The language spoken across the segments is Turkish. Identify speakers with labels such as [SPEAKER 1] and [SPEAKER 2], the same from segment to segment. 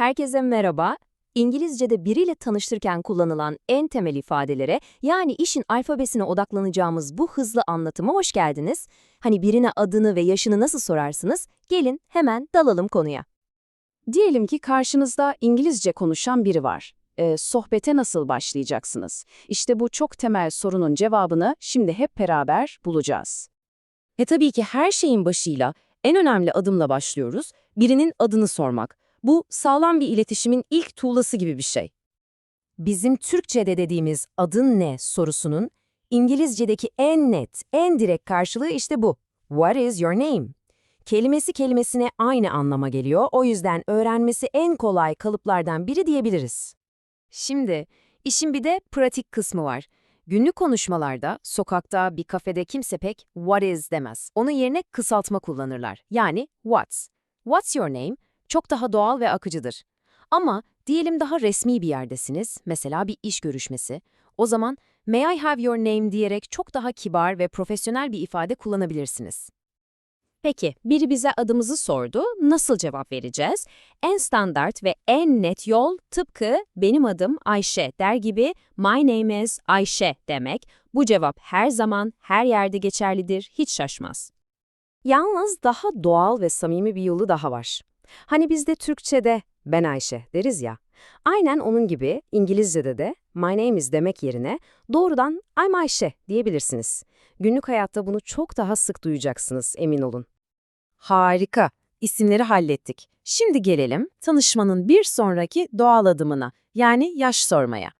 [SPEAKER 1] Herkese merhaba. İngilizce'de biriyle tanıştırken kullanılan en temel ifadelere, yani işin alfabesine odaklanacağımız bu hızlı anlatıma hoş geldiniz. Hani birine adını ve yaşını nasıl sorarsınız? Gelin hemen dalalım konuya.
[SPEAKER 2] Diyelim ki karşınızda İngilizce konuşan biri var. Ee, sohbete nasıl başlayacaksınız? İşte bu çok temel sorunun cevabını şimdi hep beraber bulacağız.
[SPEAKER 3] E tabii ki her şeyin başıyla, en önemli adımla başlıyoruz, birinin adını sormak. Bu sağlam bir iletişimin ilk tuğlası gibi bir şey.
[SPEAKER 1] Bizim Türkçe'de dediğimiz adın ne sorusunun İngilizce'deki en net, en direkt karşılığı işte bu. What is your name? Kelimesi kelimesine aynı anlama geliyor, o yüzden öğrenmesi en kolay kalıplardan biri diyebiliriz. Şimdi, işin bir de pratik kısmı var. Günlük konuşmalarda, sokakta, bir kafede kimse pek what is demez. Onun yerine kısaltma kullanırlar. Yani what's. What's your name? Çok daha doğal ve akıcıdır. Ama diyelim daha resmi bir yerdesiniz, mesela bir iş görüşmesi. O zaman may I have your name diyerek çok daha kibar ve profesyonel bir ifade kullanabilirsiniz. Peki, biri bize adımızı sordu, nasıl cevap vereceğiz? En standart ve en net yol tıpkı benim adım Ayşe der gibi my name is Ayşe demek. Bu cevap her zaman, her yerde geçerlidir, hiç şaşmaz. Yalnız daha doğal ve samimi bir yolu daha var. Hani bizde Türkçe'de ben Ayşe deriz ya. Aynen onun gibi İngilizce'de de my name is demek yerine doğrudan I'm Ayşe diyebilirsiniz. Günlük hayatta bunu çok daha sık duyacaksınız emin olun.
[SPEAKER 3] Harika, isimleri hallettik. Şimdi gelelim tanışmanın bir sonraki doğal adımına, yani yaş sormaya.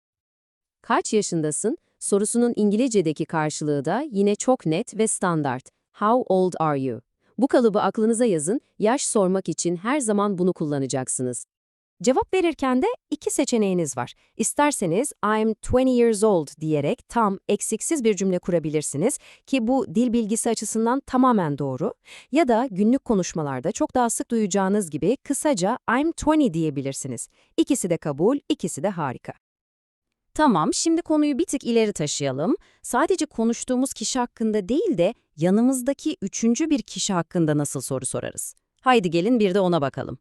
[SPEAKER 1] Kaç yaşındasın? Sorusunun İngilizce'deki karşılığı da yine çok net ve standart. How old are you? Bu kalıbı aklınıza yazın, yaş sormak için her zaman bunu kullanacaksınız. Cevap verirken de iki seçeneğiniz var. İsterseniz I'm 20 years old diyerek tam, eksiksiz bir cümle kurabilirsiniz ki bu dil bilgisi açısından tamamen doğru. Ya da günlük konuşmalarda çok daha sık duyacağınız gibi kısaca I'm 20 diyebilirsiniz. İkisi de kabul, ikisi de harika. Tamam, şimdi konuyu bir tık ileri taşıyalım. Sadece konuştuğumuz kişi hakkında değil de yanımızdaki üçüncü bir kişi hakkında nasıl soru sorarız? Haydi gelin bir de ona bakalım.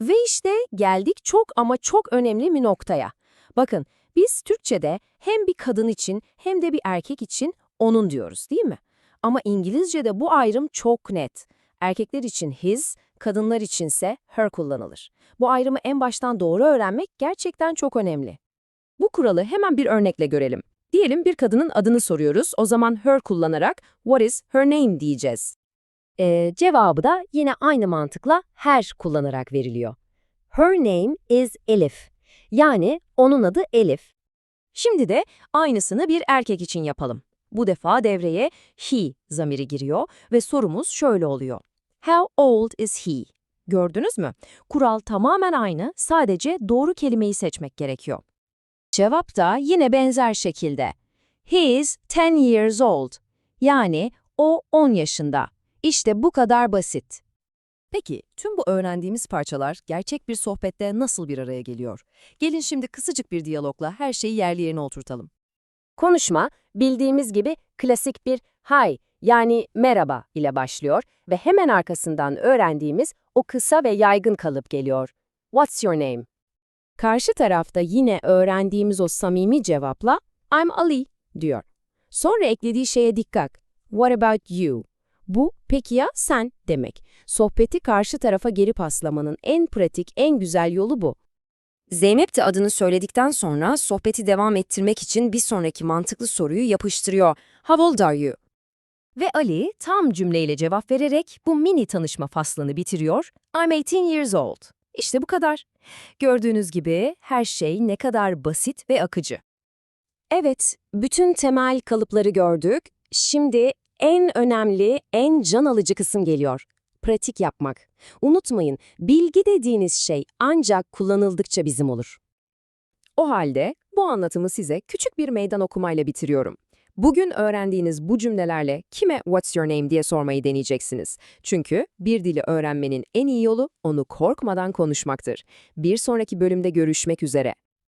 [SPEAKER 1] Ve işte geldik çok ama çok önemli bir noktaya. Bakın, biz Türkçe'de hem bir kadın için hem de bir erkek için onun diyoruz değil mi? Ama İngilizce'de bu ayrım çok net. Erkekler için his, kadınlar içinse her kullanılır. Bu ayrımı en baştan doğru öğrenmek gerçekten çok önemli. Bu kuralı hemen bir örnekle görelim. Diyelim bir kadının adını soruyoruz, o zaman her kullanarak what is her name diyeceğiz. Ee, cevabı da yine aynı mantıkla her kullanarak veriliyor. Her name is Elif. Yani onun adı Elif. Şimdi de aynısını bir erkek için yapalım. Bu defa devreye he zamiri giriyor ve sorumuz şöyle oluyor. How old is he? Gördünüz mü? Kural tamamen aynı, sadece doğru kelimeyi seçmek gerekiyor. Cevap da yine benzer şekilde. He is 10 years old. Yani o 10 yaşında. İşte bu kadar basit.
[SPEAKER 4] Peki, tüm bu öğrendiğimiz parçalar gerçek bir sohbette nasıl bir araya geliyor? Gelin şimdi kısacık bir diyalogla her şeyi yerli yerine oturtalım.
[SPEAKER 1] Konuşma, bildiğimiz gibi klasik bir hi yani merhaba ile başlıyor ve hemen arkasından öğrendiğimiz o kısa ve yaygın kalıp geliyor. What's your name? Karşı tarafta yine öğrendiğimiz o samimi cevapla I'm Ali diyor. Sonra eklediği şeye dikkat. What about you? Bu peki ya sen demek. Sohbeti karşı tarafa geri paslamanın en pratik, en güzel yolu bu.
[SPEAKER 3] Zeynep de adını söyledikten sonra sohbeti devam ettirmek için bir sonraki mantıklı soruyu yapıştırıyor. How old are you?
[SPEAKER 1] Ve Ali tam cümleyle cevap vererek bu mini tanışma faslını bitiriyor. I'm 18 years old. İşte bu kadar. Gördüğünüz gibi her şey ne kadar basit ve akıcı. Evet, bütün temel kalıpları gördük. Şimdi en önemli, en can alıcı kısım geliyor. Pratik yapmak. Unutmayın, bilgi dediğiniz şey ancak kullanıldıkça bizim olur. O halde bu anlatımı size küçük bir meydan okumayla bitiriyorum. Bugün öğrendiğiniz bu cümlelerle kime what's your name diye sormayı deneyeceksiniz. Çünkü bir dili öğrenmenin en iyi yolu onu korkmadan konuşmaktır. Bir sonraki bölümde görüşmek üzere.